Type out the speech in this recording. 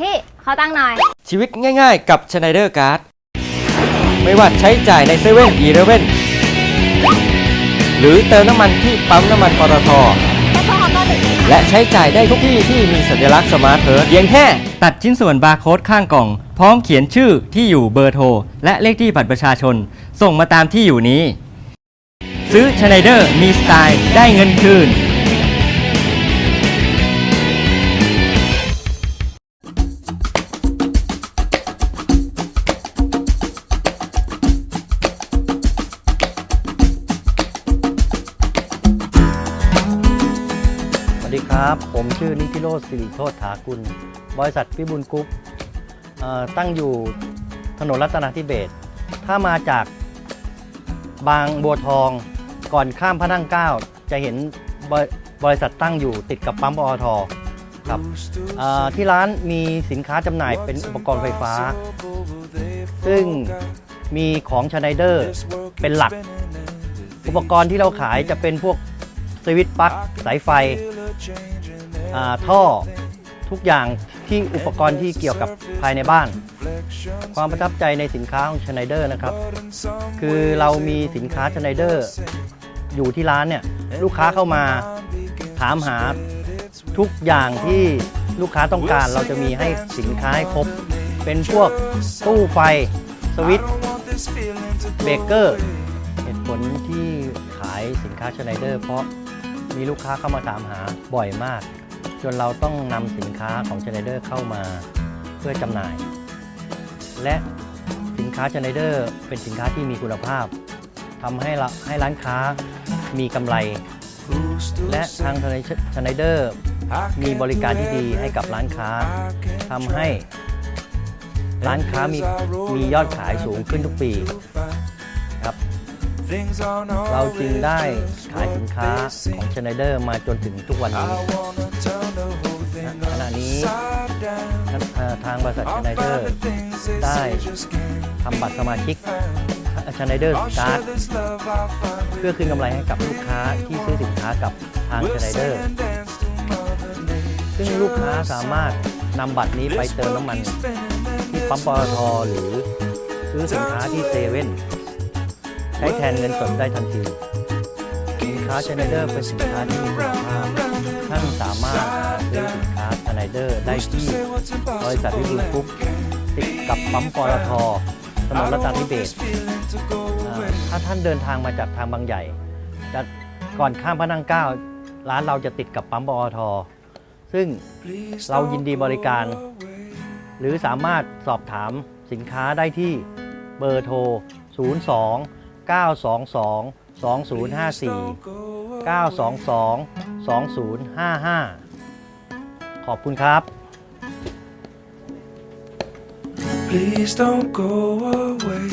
พี่ขอตั้งหน่อย ชีวิตง่ายๆ กับ Schneider Card ไม่ว่าใช้จ่ายในเซเว่นอีเลเว่นหรือเติมน้ำมันที่ปั๊มน้ำมันปตทแค่พอขอตัวหนึ่งและใช้จ่ายได้ทุกที่ที่มีสัญลักษณ์สมาร์ทเพิร์เพียงแค่ตัดชิ้นส่วนบาร์โค้ดข้างกล่อง พร้อมเขียนชื่อที่อยู่เบอร์โทร และเลขที่บัตรประชาชน ส่งมาตามที่อยู่นี้ ซื้อ Schneider มีสไตล์ได้เงินคืน ดีครับ ผมชื่อนิติโรธสิริโชติถากุล บริษัทพิบูลกรุ๊ปตั้งอยู่ถนนรัตนาธิเบศถ้ามาจากบางบัวทองก่อนข้ามพระนั่งเก้า จะเห็นบริบริษัทตั้งอยู่ติดกับปั๊มปอทครับที่ร้านมีสินค้าจำหน่ายเป็นอุปกรณ์ไฟฟ้า ซึ่งมีของชไนเดอร์เป็นหลัก อุปกรณ์ที่เราขายจะเป็นพวก สวิตช์ปลั๊กสายไฟอ่าท่อทุกอย่างที่อุปกรณ์ที่เกี่ยวกับภายในบ้าน ความประทับใจในสินค้าของชไนเดอร์นะครับ คือเรามีสินค้าชไนเดอร์อยู่ที่ร้านเนี่ยลูกค้าเข้ามาถามหาทุกอย่างที่ลูกค้าต้องการเราจะมีให้สินค้าให้ครบ เป็นพวกตู้ไฟ สวิตช์เบเกอร์ เหตุผลที่ขายสินค้าชไนเดอร์เพราะ มีลูกค้าเข้ามาถามหาบ่อยมาก จนเราต้องนำสินค้าของเชไนเดอร์เข้ามาเพื่อจำหน่าย และสินค้าเชไนเดอร์เป็นสินค้าที่มีคุณภาพทำให้เราให้ร้านค้ามีกำไร และทางเชไนเดอร์มีบริการที่ดีให้กับร้านค้าทำให้ร้านค้ามีมียอดขายสูงขึ้นทุกปี เราจึงได้ขายสินค้าของชไนเดอร์มาจนถึงทุกวันนี้ขณะนี้ทางบริษัทชไนเดอร์ได้ทำบัตรสมาชิกชไนเดอร์การ์ดเพื่อคืนกำไรให้กับลูกค้าที่ซื้อสินค้ากับทางชไนเดอร์ซึ่งลูกค้าสามารถนำบัตรนี้ไปเติมน้ำมัน ที่ปั๊มปตทหรือซื้อสินค้าที่เซเว่น ใช้แทนเงินสดได้ทันที สินค้าชไนเดอร์เป็นสินค้าที่มีคุณภาพท่านสามารถซื้อสินค้าชไนเดอร์ได้ที่บริษัทวิบูลกรุ๊ปติดกับปั๊มปตทถนนรัตนาธิเบศถ้าท่านเดินทางมาจากทางบางใหญ่จะก่อนข้ามพระนั่งเก้าร้านเราจะติดกับปั๊มปตทซึ่งเรายินดีบริการ หรือสามารถสอบถามสินค้าได้ที่เบอร์โทร 02 922 2054 922 2055 ขอบคุณครับ Please don't go away.